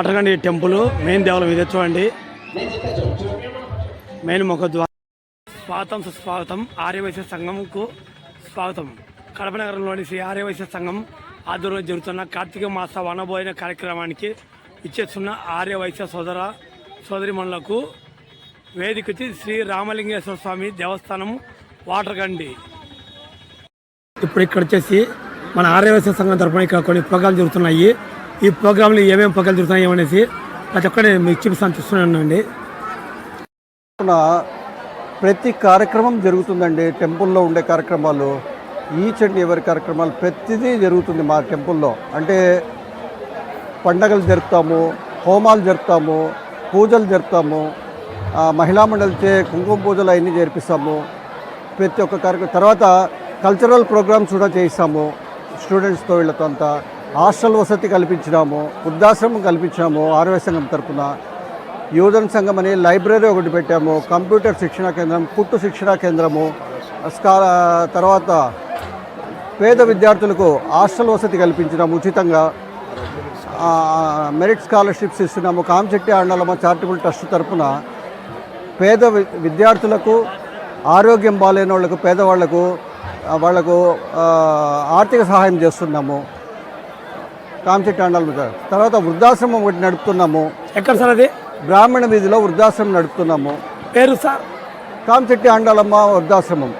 అటగండి temple main దేవాలయం ఇది చూడండి. మెయిన్ ముఖద్వారం. స్వాగతం సుస్వాగతం. ఆర్యవైశ్య సంఘంకు స్వాగతం. కడప నగరంలోని శ్రీ ఆర్యవైశ్య సంఘం ఆధ్వర్యంలో జరుగుతున్న కార్తీక మాస వనభోజన కార్యక్రమానికి ఇచ్చేస్తున్న ఆర్యవైశ్య సోదర సోదరిమణులకు వేదికకి శ్రీ రామలింగేశ్వర స్వామి దేవస్థానం వాటర్గండి ఇప్పుడు ఇక్కడ వచ్చేసి మన ఆర్యవైశ్య సంఘం తరఫున ఇక్కడ కొన్ని ప్రోగ్రాంలు జరుగుతున్నాయి. ఈ ప్రోగ్రాంలు ఏమేమి పగలు జరుగుతున్నాయి అనేసి ప్రతి ఒక్కటి మీకు చూపిస్తాను చూస్తున్నానండి. ప్రతి కార్యక్రమం జరుగుతుందండి. టెంపుల్లో ఉండే కార్యక్రమాలు ఈచ్ అండ్ ఎవరి కార్యక్రమాలు ప్రతిదీ జరుగుతుంది మా టెంపుల్లో. అంటే పండగలు జరుపుతాము హోమాలు జరుపుతాము పూజలు జరుపుతాము మహిళా మండలిచే కుంకుమ పూజలు అవన్నీ జరిపిస్తాము. ప్రతి ఒక్క కార్యక్రమం తర్వాత కల్చరల్ ప్రోగ్రామ్స్ కూడా చేయిస్తాము. స్టూడెంట్స్తో వీళ్ళతో అంతా. హాస్టల్ వసతి కల్పించినాము వృద్ధాశ్రమం కల్పించాము ఆరోగ్య సంఘం తరపున. యువజన సంఘం అని లైబ్రరీ ఒకటి పెట్టాము కంప్యూటర్ శిక్షణా కేంద్రం కుట్టు శిక్షణా కేంద్రము స్కా తర్వాత పేద విద్యార్థులకు హాస్టల్ వసతి కల్పించినాము ఉచితంగా. మెరిట్ స్కాలర్షిప్స్ ఇస్తున్నాము కామచెట్టి ఆండాలమ్మ చారిటబుల్ ట్రస్ట్ తరపున. పేద విద్యార్థులకు ఆరోగ్యం బాగాలేని వాళ్ళకు పేదవాళ్ళకు వాళ్ళకు ఆర్థిక సహాయం చేస్తున్నాము. చారి- తర్వాత వృద్ధాశ్రమం ఒకటి నడుపుతున్నాము. ఎక్కడ సార్ అది? బ్రాహ్మణ వీధిలో వృద్ధాశ్రమం నడుపుతున్నాము. పేరు సార్? కామచెట్టి ఆండాలమ్మ వృద్ధాశ్రమం?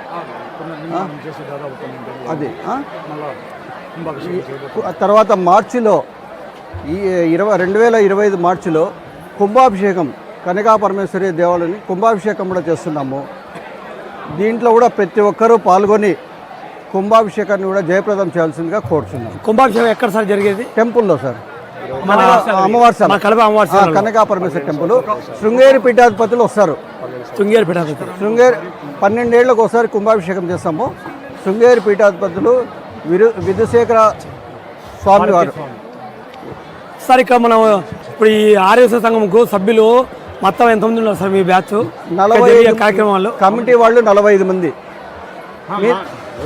అది తర్వాత మార్చిలో ఈ ఇరవై రెండు వేల ఇరవై ఐదు మార్చిలో కుంభాభిషేకం కనకా పరమేశ్వరి దేవాలయాన్ని కుంభాభిషేకం కూడా చేస్తున్నాము. దీంట్లో కూడా ప్రతి ఒక్కరూ పాల్గొని కుంభాభిషేకాన్ని కూడా జయప్రదం చేయాల్సిందిగా కోరుతున్నాం కుంభాభిషేకం ఎక్కడ సార్ జరిగేది? టెంపుల్లో సార్. మన అమ్మవారి కనకా పరమేశ్వరి టెంపుల్. శృంగేరి పీఠాధిపతులు వస్తారు. శృంగేరి పీఠాధిపతి శృంగేరి పన్నెండేళ్ళకు ఒకసారి కుంభాభిషేకం చేస్తాము. శృంగేరి పీఠాధిపతులు విరు విధుశేఖర స్వామి వారు. సార్ ఇక్కడ మనం ఇప్పుడు ఈ ఆర్యవైశ్య సంఘంకు సభ్యులు మొత్తం ఎంతమంది ఉన్నారు సార్ మీ బ్యాచ్? నలభై కార్యక్రమాలు కమిటీ వాళ్ళు నలభై ఐదు మంది.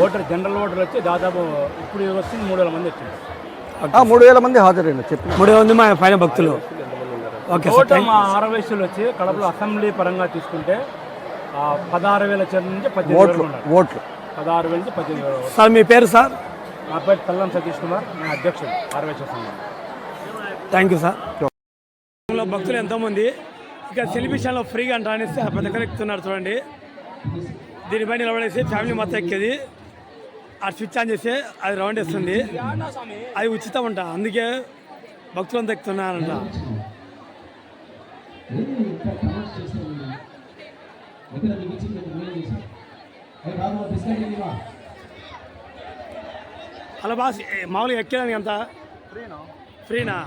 ఓటర్ జనరల్ ఓటర్ వచ్చి దాదాపు ఇప్పుడు వచ్చింది మూడు వేల మంది వచ్చింది ఆ, మూడు వేల మంది హాజరైన చెప్పిన మూడు మంది మా పైన భక్తులు. ఓకే సార్ టోటల్ మా ఆరవయసులు వచ్చి కడపలో అసెంబ్లీ పరంగా తీసుకుంటే ఆ, పదహారు వేల చెర నుంచి పద్దెనిమిది వేలు ఓట్లు ఓట్లు. పదహారు వేల నుంచి పద్దెనిమిది వేల సార్ మీ పేరు సార్? నా పేరు తల్లం సతీష్ కుమార్ నేను అధ్యక్షుడు ఆరవై సంఘం. Thank you sir. భక్తులు ఎంతోమంది. ఇక సెలిబ్రేషన్లో ఫ్రీగా అంట అనేసి ఆ పెద్ద ఎక్కుతున్నారు చూడండి. దీనిపై నిలబడేసి ఫ్యామిలీ మొత్తం ఎక్కేది. ఆ స్విచ్ ఆన్ చేస్తే అది రౌండ్ వేస్తుంది. అది ఉచితం అంట అందుకే భక్తులు అంతా ఎక్కుతున్నారంట. హలో బాస్ మామూలుగా ఎక్కేదానికి ఎంత? ఫ్రీనా?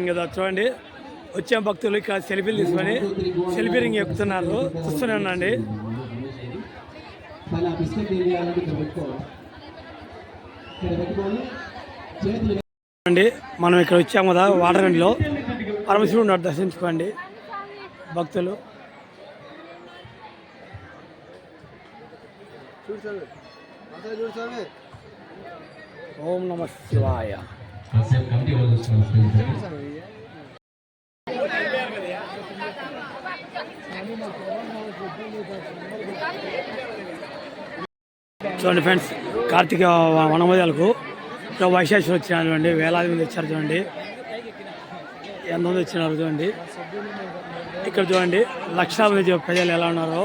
ఇంకా చూడండి. వచ్చే భక్తులు ఇక్కడ సెల్ఫీలు తీసుకొని. సెల్ఫీ రింగ్ ఎక్కుతున్నారు. చూస్తూనే ఉండండి. అండి మనం ఇక్కడ వచ్చాము కదా వాటర్ గండిలో పరమశివుడు దర్శించుకోండి. భక్తులు. ఓం నమ శివాయ. చూడండి ఫ్రెండ్స్ కార్తీక వనమోదాలకు ఇక్కడ వైశాఖులు వచ్చినారు చూడండి వేలాది మంది వచ్చారు చూడండి. ఎంతమంది వచ్చినారు చూడండి. ఇక్కడ చూడండి లక్షలాది మంది ప్రజలు ఎలా ఉన్నారో.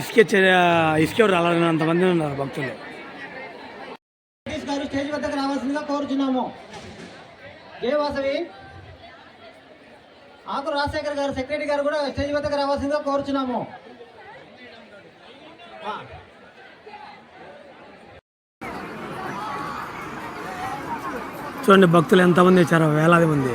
ఇసుక ఇసుక రాలంతమంది ఉన్నారు భక్తులు. స్టేజ్ వద్దకు రావాల్సిందిగా కోరుచున్నాము. ఏ వాసవి. ఆకు రాజశేఖర్ గారు సెక్రటరీ గారు కూడా స్టేజ్ వద్దకు రావాల్సిందిగా కోరుచున్నాము. చూడండి భక్తులు ఎంతమంది వచ్చారో వేలాది మంది.